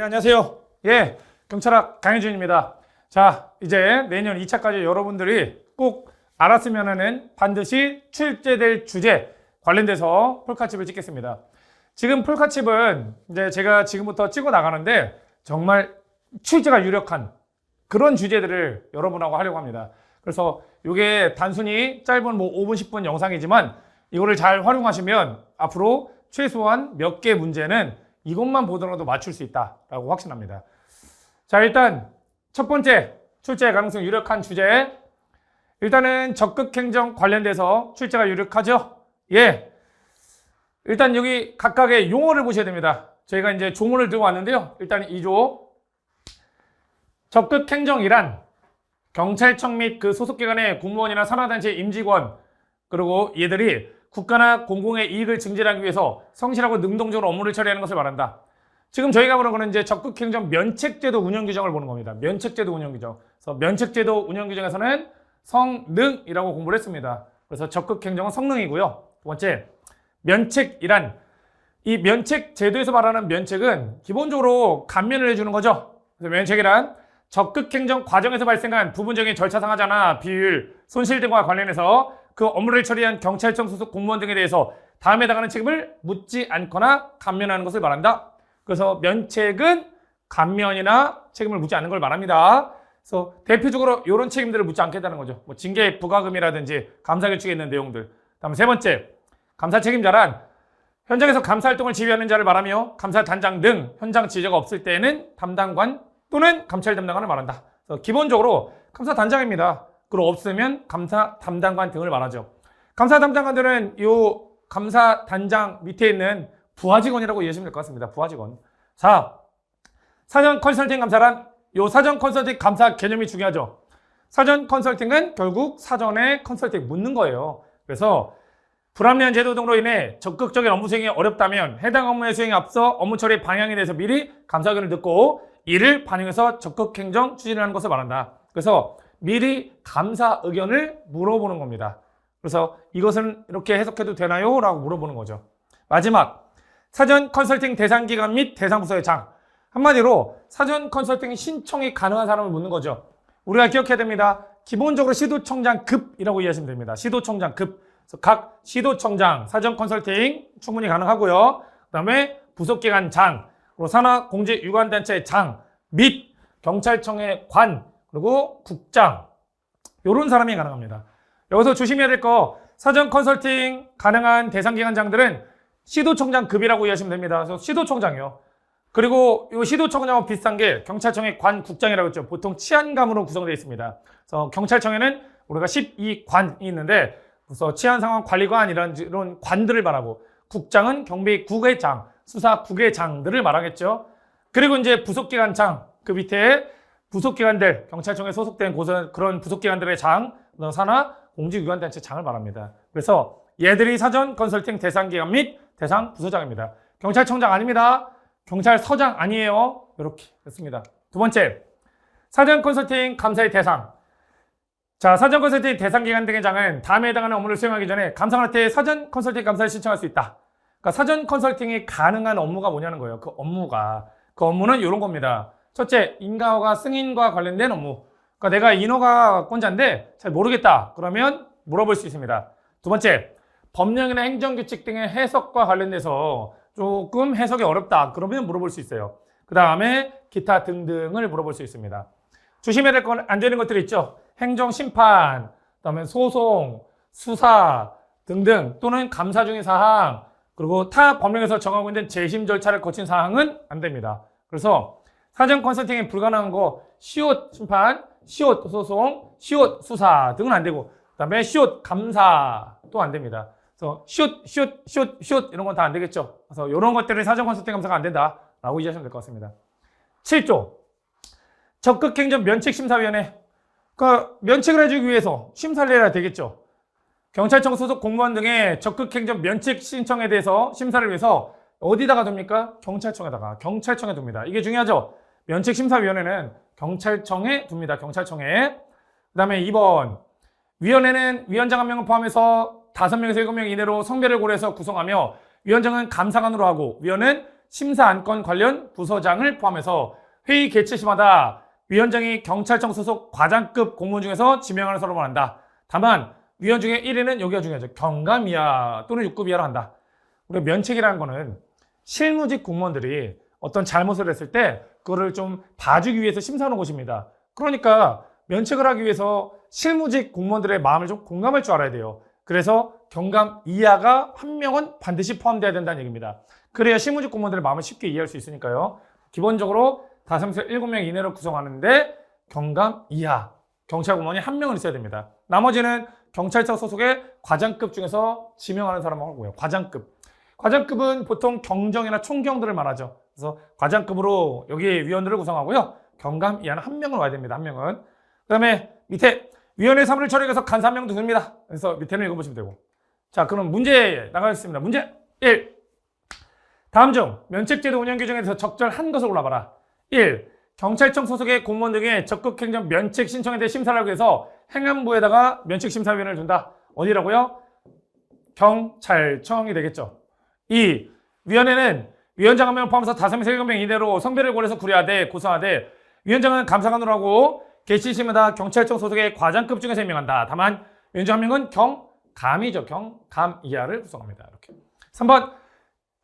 예, 안녕하세요. 예, 경찰학 강혜준입니다. 자, 이제 내년 2차까지 여러분들이 꼭 알았으면 하는 반드시 출제될 주제 관련돼서 폴카칩을 찍겠습니다. 지금 폴카칩은 이제 제가 지금부터 찍어 나가는데 정말 출제가 유력한 그런 주제들을 여러분하고 하려고 합니다. 그래서 이게 단순히 짧은 뭐 5분, 10분 영상이지만 이거를 잘 활용하시면 앞으로 최소한 몇 개 문제는 이것만 보더라도 맞출 수 있다라고 확신합니다. 자, 일단 첫 번째 출제 가능성 유력한 주제. 일단은 적극 행정 관련돼서 출제가 유력하죠? 예. 일단 여기 각각의 용어를 보셔야 됩니다. 저희가 이제 조문을 들고 왔는데요. 일단 2조. 적극 행정이란 경찰청 및 그 소속기관의 공무원이나 산하단체 임직원 그리고 얘들이 국가나 공공의 이익을 증진하기 위해서 성실하고 능동적으로 업무를 처리하는 것을 말한다. 지금 저희가 보는 거는 이제 적극행정 면책제도 운영 규정을 보는 겁니다. 면책제도 운영 규정. 그래서 면책제도 운영 규정에서는 성능이라고 공부를 했습니다. 그래서 적극행정은 성능이고요. 두 번째, 면책이란 이 면책 제도에서 말하는 면책은 기본적으로 감면을 해주는 거죠. 그래서 면책이란 적극행정 과정에서 발생한 부분적인 절차상 하자나 비율, 손실 등과 관련해서 그 업무를 처리한 경찰청 소속 공무원 등에 대해서 다음에 해당하는 책임을 묻지 않거나 감면하는 것을 말한다. 그래서 면책은 감면이나 책임을 묻지 않는 걸 말합니다. 그래서 대표적으로 이런 책임들을 묻지 않겠다는 거죠. 뭐 징계 부과금이라든지 감사 결칙에 있는 내용들. 다음 세 번째, 감사 책임자란 현장에서 감사 활동을 지휘하는 자를 말하며 감사 단장 등 현장 지휘자가 없을 때에는 담당관 또는 감찰 담당관을 말한다. 그래서 기본적으로 감사 단장입니다. 그리고 없으면 감사 담당관 등을 말하죠. 감사 담당관들은 이 감사 단장 밑에 있는 부하 직원이라고 이해하시면 될 것 같습니다. 부하 직원. 자, 사전 컨설팅 감사란 이 사전 컨설팅 감사 개념이 중요하죠. 사전 컨설팅은 결국 사전에 컨설팅 묻는 거예요. 그래서 불합리한 제도 등으로 인해 적극적인 업무 수행이 어렵다면 해당 업무의 수행에 앞서 업무 처리 방향에 대해서 미리 감사 의견을 듣고 이를 반영해서 적극 행정 추진을 하는 것을 말한다. 그래서 미리 감사 의견을 물어보는 겁니다. 그래서 이것은 이렇게 해석해도 되나요? 라고 물어보는 거죠. 마지막 사전 컨설팅 대상 기관 및 대상 부서의 장. 한마디로 사전 컨설팅 신청이 가능한 사람을 묻는 거죠. 우리가 기억해야 됩니다. 기본적으로 시도청장급이라고 이해하시면 됩니다. 시도청장급. 각 시도청장 사전 컨설팅 충분히 가능하고요. 그다음에 부속기관 장, 산하 공제 유관단체의 장 및 경찰청의 관 그리고 국장 이런 사람이 가능합니다. 여기서 조심해야 될 거 사전 컨설팅 가능한 대상 기관장들은 시도청장급이라고 이해하시면 됩니다. 그래서 시도청장이요. 그리고 이 시도청장하고 비슷한 게 경찰청의 관국장이라고 했죠. 보통 치안감으로 구성되어 있습니다. 그래서 경찰청에는 우리가 12관이 있는데 그래서 치안 상황 관리관 이런 이런 관들을 말하고 국장은 경비국의 장, 수사국의 장들을 말하겠죠. 그리고 이제 부속기관장 그 밑에 부속기관들 경찰청에 소속된 고선 그런 부속기관들의 장, 산하 공직유관단체 장을 말합니다. 그래서 얘들이 사전 컨설팅 대상 기관 및 대상 부서장입니다. 경찰청장 아닙니다. 경찰서장 아니에요. 이렇게 됐습니다. 두 번째, 사전 컨설팅 감사의 대상. 자, 사전 컨설팅 대상 기관 등의 장은 다음에 해당하는 업무를 수행하기 전에 감사관한테 사전 컨설팅 감사를 신청할 수 있다. 그러니까 사전 컨설팅이 가능한 업무가 뭐냐는 거예요. 그 업무가. 그 업무는 이런 겁니다. 첫째, 인가허가 승인과 관련된 업무. 그러니까 내가 인허가 권자인데 잘 모르겠다. 그러면 물어볼 수 있습니다. 두 번째, 법령이나 행정규칙 등의 해석과 관련돼서 조금 해석이 어렵다. 그러면 물어볼 수 있어요. 그 다음에 기타 등등을 물어볼 수 있습니다. 조심해야 될 건 안 되는 것들이 있죠. 행정 심판, 그다음에 소송, 수사 등등 또는 감사 중인 사항 그리고 타 법령에서 정하고 있는 재심 절차를 거친 사항은 안 됩니다. 그래서 사전 컨설팅이 불가능한 거 시옷 심판, 시옷 소송, 시옷 수사 등은 안 되고 그다음에 시옷 감사도 안 됩니다. 그래서 시옷, 시옷, 시옷, 시옷 이런 건 다 안 되겠죠. 그래서 이런 것들이 사전 컨설팅 감사가 안 된다라고 이해하시면 될 것 같습니다. 7조 적극행정 면책심사위원회 그러니까 면책을 해주기 위해서 심사를 해야 되겠죠. 경찰청 소속 공무원 등의 적극행정 면책 신청에 대해서 심사를 위해서 어디다가 둡니까? 경찰청에다가 경찰청에 둡니다. 이게 중요하죠. 면책심사위원회는 경찰청에 둡니다. 경찰청에. 그 다음에 2번 위원회는 위원장 한 명을 포함해서 5명에서 7명 이내로 성별을 고려해서 구성하며 위원장은 감사관으로 하고 위원은 심사 안건 관련 부서장을 포함해서 회의 개최 시마다 위원장이 경찰청 소속 과장급 공무원 중에서 지명하는 사람을 한다. 다만 위원 중에 1위는 여기가 중요하죠. 경감 이하 또는 6급 이하로 한다. 우리가 면책이라는 거는 실무직 공무원들이 어떤 잘못을 했을 때 그거를 좀 봐주기 위해서 심사하는 곳입니다. 그러니까 면책을 하기 위해서 실무직 공무원들의 마음을 좀 공감할 줄 알아야 돼요. 그래서 경감 이하가 한 명은 반드시 포함돼야 된다는 얘기입니다. 그래야 실무직 공무원들의 마음을 쉽게 이해할 수 있으니까요. 기본적으로 다섯에서 일곱 명 이내로 구성하는데 경감 이하 경찰 공무원이 한 명은 있어야 됩니다. 나머지는 경찰청 소속의 과장급 중에서 지명하는 사람을 하고요. 과장급. 과장급은 보통 경정이나 총경들을 말하죠. 그래서 과장급으로 여기 위원들을 구성하고요. 경감 이하는 한 명은 와야 됩니다. 한 명은. 그 다음에 밑에 위원회 사무를 처리해서 간사 한 명도 됩니다. 그래서 밑에는 읽어보시면 되고. 자, 그럼 문제 나가겠습니다. 문제 1. 다음 중 면책제도 운영 규정에 대해서 적절한 것을 골라봐라. 1. 경찰청 소속의 공무원 등의 적극행정 면책 신청에 대해 심사를 하기 위해서 행안부에다가 면책심사위원회를 둔다. 어디라고요? 경찰청이 되겠죠. 2. 위원회는 위원장 한 명을 포함해서 5명, 7명 이내로 성별을 고려해서 구려하되 고소하되 위원장은 감사관으로 하고 개시시마다 경찰청 소속의 과장급 중에서 임명한다. 다만 위원장 한 명은 경감이죠. 경감 이하를 구성합니다. 이렇게. 3번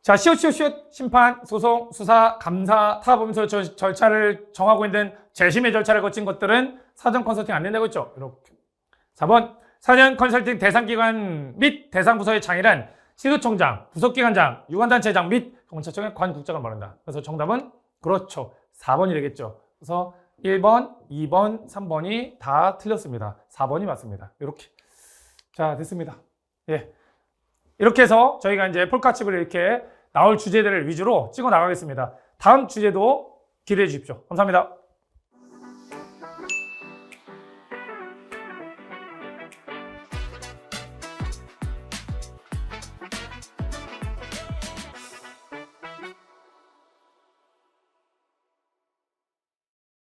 자, 시옷 시옷 시옷 심판, 소송, 수사, 감사, 타법에서 절차를 정하고 있는 재심의 절차를 거친 것들은 사전 컨설팅 안 된다고 했죠. 이렇게. 4번 사전 컨설팅 대상기관 및 대상부서의 장이란 시도청장, 부속기관장, 유관단체장 및 경찰청의 관국장을 말한다. 그래서 정답은 그렇죠. 4번이 되겠죠. 그래서 1번, 2번, 3번이 다 틀렸습니다. 4번이 맞습니다. 이렇게. 자, 됐습니다. 예. 이렇게 해서 저희가 이제 폴카칩을 이렇게 나올 주제들을 위주로 찍어 나가겠습니다. 다음 주제도 기대해 주십시오. 감사합니다.